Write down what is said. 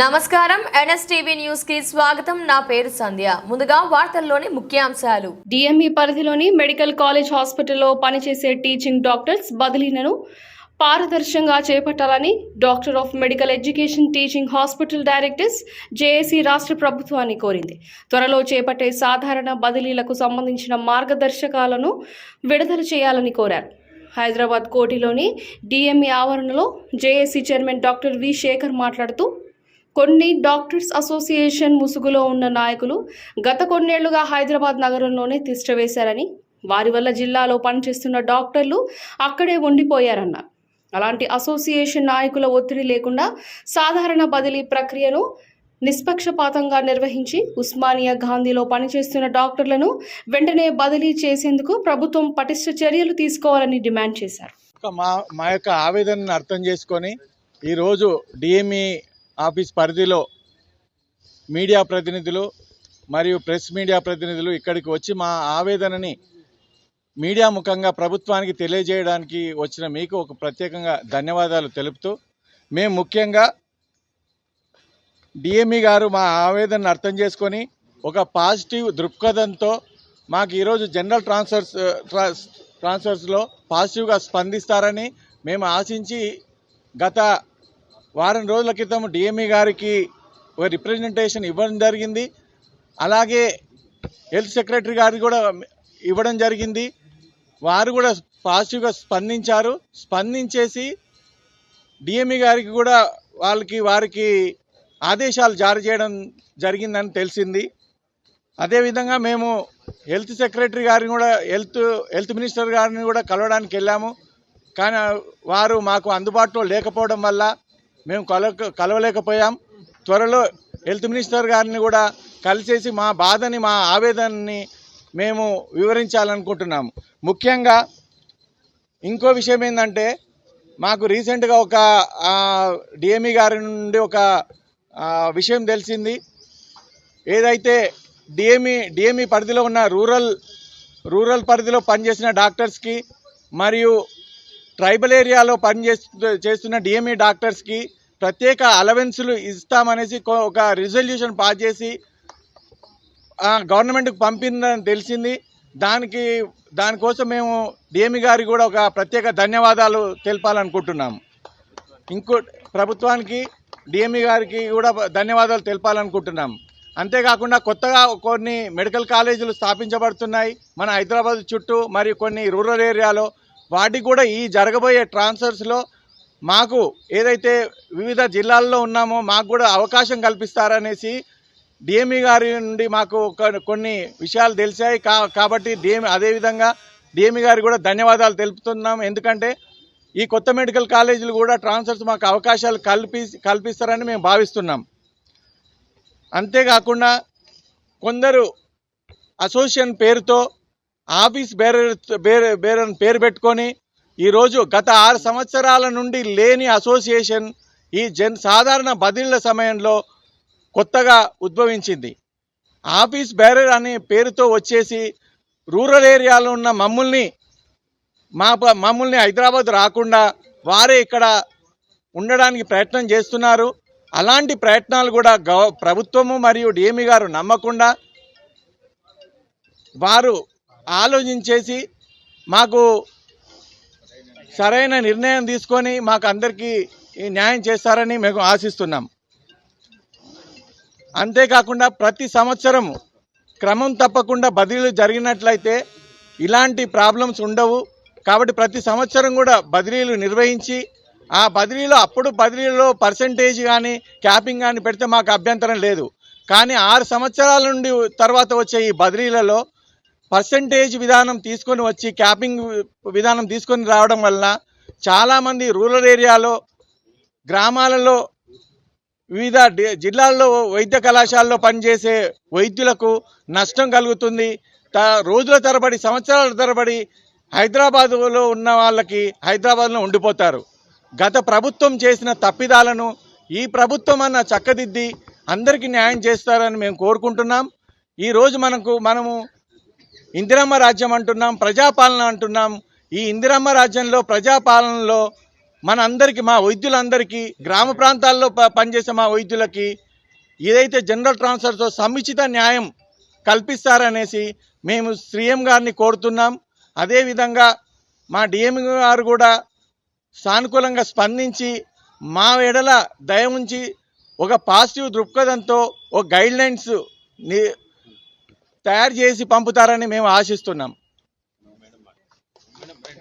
నమస్కారం. ఎన్ఎస్టీవీ న్యూస్కి స్వాగతం. నా పేరు సంధ్య. ముందుగా వార్తల్లోని ముఖ్యాంశాలు. డిఎంఈ పరిధిలోని మెడికల్ కాలేజ్ హాస్పిటల్లో పనిచేసే టీచింగ్ డాక్టర్స్ బదిలీలను పారదర్శకంగా చేపట్టాలని doctor of medical education teaching hospital directors JAC రాష్ట్ర ప్రభుత్వాన్ని కోరింది. త్వరలో చేపట్టే సాధారణ బదిలీలకు సంబంధించిన మార్గదర్శకాలను విడుదల చేయాలని కోరారు. హైదరాబాద్ కోటిలోని డిఎంఈ ఆవరణలో JAC chairman doctor V Shekhar మాట్లాడుతూ కొన్ని డాక్టర్స్ అసోసియేషన్ ముసుగులో ఉన్న నాయకులు గత కొన్నేళ్ళుగా హైదరాబాద్ నగరంలోనే తిష్టవేశారని వారి వల్ల జిల్లాలో పనిచేస్తున్న డాక్టర్లు అక్కడే ఉండిపోయారన్నారు. అలాంటి అసోసియేషన్ నాయకుల ఒత్తిడి లేకుండా సాధారణ బదిలీ ప్రక్రియను నిష్పక్షపాతంగా నిర్వహించి ఉస్మానియా గాంధీలో పనిచేస్తున్న డాక్టర్లను వెంటనే బదిలీ చేసేందుకు ప్రభుత్వం పటిష్ట చర్యలు తీసుకోవాలని డిమాండ్ చేశారు. మా మా యొక్క ఆవేదనను అర్థం చేసుకొని ఈరోజు డిఎంఈ ఆఫీస్ పరిధిలో మీడియా ప్రతినిధులు మరియు ప్రెస్ మీడియా ప్రతినిధులు ఇక్కడికి వచ్చి మా ఆవేదనని మీడియా ముఖంగా ప్రభుత్వానికి తెలియజేయడానికి వచ్చిన మీకు ఒక ప్రత్యేకంగా ధన్యవాదాలు తెలుపుతూ మేము ముఖ్యంగా డిఎంఈ గారు మా ఆవేదనను అర్థం చేసుకొని ఒక పాజిటివ్ దృక్పథంతో మాకు ఈరోజు జనరల్ ట్రాన్స్ఫర్స్ ట్రాన్స్ ట్రాన్స్ఫర్స్లో పాజిటివ్గా స్పందిస్తారని మేము ఆశించి గత వారం రోజుల క్రితం డిఎంఈ గారికి ఒక రిప్రజెంటేషన్ ఇవ్వడం జరిగింది. అలాగే హెల్త్ సెక్రటరీ గారికి కూడా ఇవ్వడం జరిగింది. వారు కూడా పాజిటివ్గా స్పందించారు. స్పందించేసి డిఎంఈ గారికి కూడా వాళ్ళకి వారికి ఆదేశాలు జారీ చేయడం జరిగిందని తెలిసింది. అదేవిధంగా మేము హెల్త్ సెక్రటరీ గారిని కూడా హెల్త్ హెల్త్ మినిస్టర్ గారిని కూడా కలవడానికి వెళ్ళాము. కానీ వారు మాకు అందుబాటులో లేకపోవడం వల్ల మేము కల కలవలేకపోయాం. త్వరలో హెల్త్ మినిస్టర్ గారిని కూడా కలిసేసి మా బాధని మా ఆవేదనని మేము వివరించాలనుకుంటున్నాము ముఖ్యంగా ఇంకో విషయం ఏంటంటే మాకు రీసెంట్గా ఒక డిఎంఈ గారి నుండి ఒక విషయం తెలిసింది. ఏదైతే డిఎంఈ డిఎంఈ పరిధిలో ఉన్న రూరల్ రూరల్ పరిధిలో పనిచేసిన డాక్టర్స్కి మరియు ట్రైబల్ ఏరియాలో పనిచేస్తు చేస్తున్న డిఎంఈ డాక్టర్స్కి ప్రత్యేక అలవెన్సులు ఇస్తామనేసి ఒక రిజల్యూషన్ పాస్ చేసి ఆ, గవర్నమెంట్కి పంపిందని తెలిసింది. దానికి దానికోసం మేము డిఎంఈ గారికి కూడా ఒక ప్రత్యేక ధన్యవాదాలు తెలపాలనుకుంటున్నాము. ఇంకో ప్రభుత్వానికి డిఎంఈ గారికి కూడా ధన్యవాదాలు తెలపాలనుకుంటున్నాం అంతేకాకుండా కొత్తగా కొన్ని మెడికల్ కాలేజీలు స్థాపించబడుతున్నాయి. మన హైదరాబాద్ చుట్టూ మరియు కొన్ని రూరల్ ఏరియాలో వాటికి కూడా ఈ జరగబోయే ట్రాన్స్ఫర్స్లో మాకు ఏదైతే వివిధ జిల్లాల్లో ఉన్నామో మాకు కూడా అవకాశం కల్పిస్తారనేసి డిఎంఈ గారి నుండి మాకు కొన్ని విషయాలు తెలిసాయి. కా కాబట్టి డిఎం అదేవిధంగా డిఎంఈ గారికి కూడా ధన్యవాదాలు తెలుపుతున్నాం. ఎందుకంటే ఈ కొత్త మెడికల్ కాలేజీలు కూడా ట్రాన్స్ఫర్స్ మాకు అవకాశాలు కల్పి కల్పిస్తారని మేము భావిస్తున్నాం. అంతేకాకుండా కొందరు అసోసియేషన్ పేరుతో ఆఫీస్ బేరర్ బేరర్ బేరని పేరు పెట్టుకొని ఈరోజు గత ఆరు సంవత్సరాల నుండి లేని అసోసియేషన్ ఈ జన్ సాధారణ బదిలీల సమయంలో కొత్తగా ఉద్భవించింది. ఆఫీస్ బ్యారర్ అనే పేరుతో వచ్చేసి రూరల్ ఏరియాలో ఉన్న మమ్మల్ని మా ప- మమ్మల్ని హైదరాబాద్ రాకుండా వారే ఇక్కడ ఉండడానికి ప్రయత్నం చేస్తున్నారు. అలాంటి ప్రయత్నాలు కూడా గవ ప్రభుత్వము మరియు డిఎంఈ గారు నమ్మకుండా వారు ఆలోచించేసి మాకు సరైన నిర్ణయం తీసుకొని మాకు అందరికీ ఈ న్యాయం చేస్తారని మేము ఆశిస్తున్నాం. అంతేకాకుండా ప్రతి సంవత్సరం క్రమం తప్పకుండా బదిలీలు జరిగినట్లయితే ఇలాంటి ప్రాబ్లమ్స్ ఉండవు. కాబట్టి ప్రతి సంవత్సరం కూడా బదిలీలు నిర్వహించి ఆ బదిలీలో అప్పుడు బదిలీలో పర్సంటేజ్ కానీ క్యాపింగ్ కానీ పెడితే మాకు అభ్యంతరం లేదు. కానీ ఆరు సంవత్సరాల నుండి తర్వాత వచ్చే ఈ బదిలీలలో పర్సంటేజ్ విధానం తీసుకొని వచ్చి క్యాపింగ్ విధానం తీసుకొని రావడం వలన చాలామంది రూరల్ ఏరియాలో గ్రామాలలో వివిధ జిల్లాల్లో వైద్య కళాశాలలో పనిచేసే వైద్యులకు నష్టం కలుగుతుంది. త- రోజుల తరబడి సంవత్సరాల తరబడి హైదరాబాదులో ఉన్న వాళ్ళకి హైదరాబాద్లో ఉండిపోతారు. గత ప్రభుత్వం చేసిన తప్పిదాలను ఈ ప్రభుత్వం అన్న చక్కదిద్ది అందరికీ న్యాయం చేస్తారని మేము కోరుకుంటున్నాం. ఈరోజు మనకు మనము ఇందిరమ్మ రాజ్యం అంటున్నాం ప్రజాపాలన అంటున్నాం. ఈ ఇందిరమ్మ రాజ్యంలో ప్రజాపాలనలో మనందరికీ మా వైద్యులందరికీ గ్రామ ప్రాంతాల్లో ప- పనిచేసే మా వైద్యులకి ఏదైతే జనరల్ ట్రాన్స్ఫర్తో సముచిత న్యాయం కల్పిస్తారనేసి మేము సీఎం గారిని కోరుతున్నాం. అదేవిధంగా మా డిఎం గారు కూడా సానుకూలంగా స్పందించి మా ఎడల దయ ఉంచి ఒక పాజిటివ్ దృక్పథంతో ఒక గైడ్ లైన్స్ తయారు చేసి పంపుతారని మేము ఆశిస్తున్నాం.